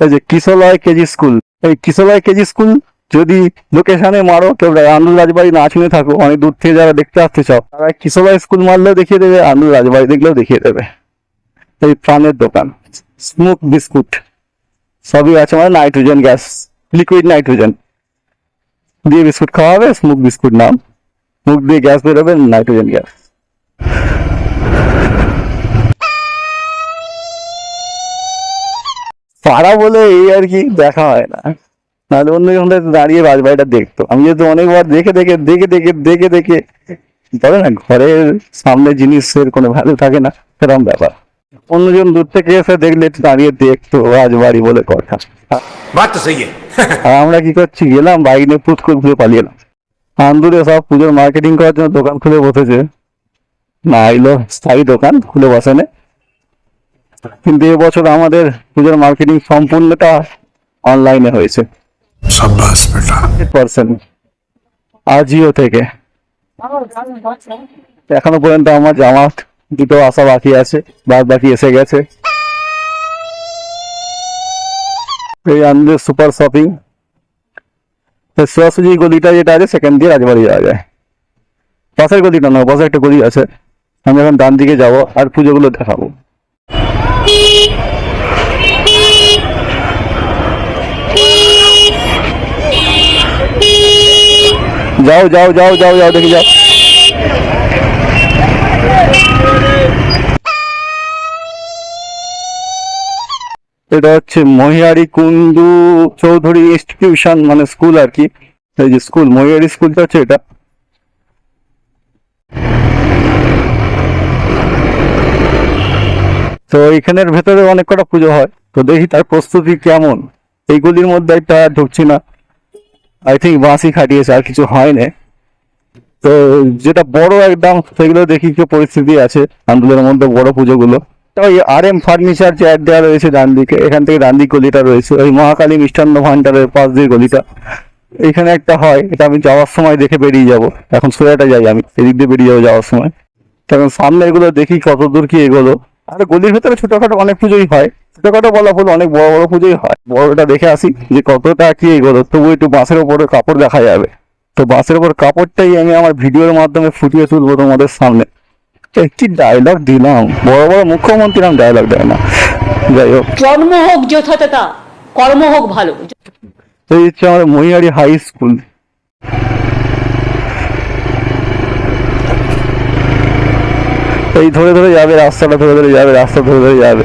এই যে কিশোলয় KG school. এই কিশোলয় কেজি স্কুল যদি লোকেশনে মারো, কেউ আন্দুল রাজবাড়ি না শুনে থাকো, অনেক দূর থেকে যারা দেখতে আসতে চাও, তারা কিশোলয় স্কুল মারলেও দেখিয়ে দেবে, আন্দুল রাজবাড়ি দেখলেও দেখিয়ে দেবে। এই প্রাণের দোকান। Smoke biscuit. সবই আছে মানে নাইট্রোজেন গ্যাস, লিকুইড নাইট্রোজেন। দিয়ে বিস্কুট খাওয়া হবে স্মোক বিস্কুট নাম মুখ দিয়ে গ্যাস বেরোবে, নাইট্রোজেন গ্যাস। পাড়া বলে এই আর কি দেখা হয় না। নাহলে অন্য ঘন্টায় দাঁড়িয়ে রাজবাড়িটা দেখতো। আমি যেহেতু অনেকবার দেখে দেখে দেখে দেখে দেখে দেখে বলে না ঘরের সামনে জিনিসের কোনো ভ্যালু থাকে না সেরকম ব্যাপার। অন্যজন দূর থেকে এসে দেখলে একটু দাঁড়িয়ে দেখতো রাজবাড়ি বলে কথা। আর আমরা কি করছি গেলাম বাইক নিয়ে পুট করে ঘুরে পালিয়ে এলাম। আন্দুরে সব পুজোর মার্কেটিং করার জন্য দোকান খুলে বসেছে। না এলো স্থায়ী দোকান খুলে বসে বসেনে। কিন্তু এবছর আমাদের পুজোর মার্কেটিং সম্পূর্ণটা অনলাইনে হয়েছে। আজিও থেকে। এখনও পর্যন্ত আমার জামা দুটো আসা বাকি আছে বাদ বাকি এসে গেছে। এই আনন্দ সুপার শপিং সরাসরি গলিটা যেটা আছে সেখান দিয়ে রাজবাড়ি যাওয়া যায়। পাশের গলিটা না পাশে একটা গলি আছে। আমি এখন ডান দিকে যাব আর পুজোগুলো দেখাবো। যাও যাও যাও যাও যাও, দেখি যাও। এটা হচ্ছে মহিয়ারি কুন্দু চৌধুরী ইনস্টিটিউশন মানে স্কুল আর কি। এই যে স্কুল মহিয়ারি স্কুলটা হচ্ছে এটা। তো এখানের ভেতরে অনেক কটা পুজো হয়। তো দেখি তার প্রস্তুতি কেমন। এইগুলির মধ্যে একটা ঢুকছি না। আই থিঙ্ক বাঁশি খাটিয়েছে, আর কিছু হয় না তো যেটা বড় একদম, সেগুলো দেখি কি পরিস্থিতি আছে। আন্দোলনের মধ্যে বড় পুজোগুলো। ওই আর এম ফার্নিচার অ্যাড দেওয়া রয়েছে ডান দিকে। এখান থেকে ডান দিক গলিটা রয়েছে। ওই মহাকালী মিষ্টান্ন ভান্ডারের পাশ দিয়ে গলিটা। এখানে একটা হয়, এটা আমি যাওয়ার সময় দেখে বেরিয়ে যাব। এখন সোজাটা যাই আমি, এদিক দিয়ে বেরিয়ে যাব যাওয়ার সময়। তখন সামনে এগুলো দেখি কত দূর কি এগুলো। আর গলির ভেতরে ছোটখাটো অনেক পুজোই হয়। ছোটখাটো বলা ভুল অনেক বড় বড় পুজোই হয়। বড়টা দেখে আসি যে কতটা কি এগুলো। তবু একটু বাঁশের ওপরে কাপড় দেখা যাবে। তো বাঁশের ওপর কাপড়টাই আমি আমার ভিডিওর মাধ্যমে ফুটিয়ে তুলবো তোমাদের সামনে। একটি ডায়লগ দিলাম। বড় বড় মুখ্যমন্ত্রী নাম ডায়লগ দেয় না। যাই হোক। জন্ম হোক যথাযথা কর্ম হোক ভালো। এই হচ্ছে আমার মহিয়ারি হাই স্কুল এই ধরে ধরে যাবে রাস্তাটা ধরে ধরে যাবে রাস্তা ধরে ধরে যাবে।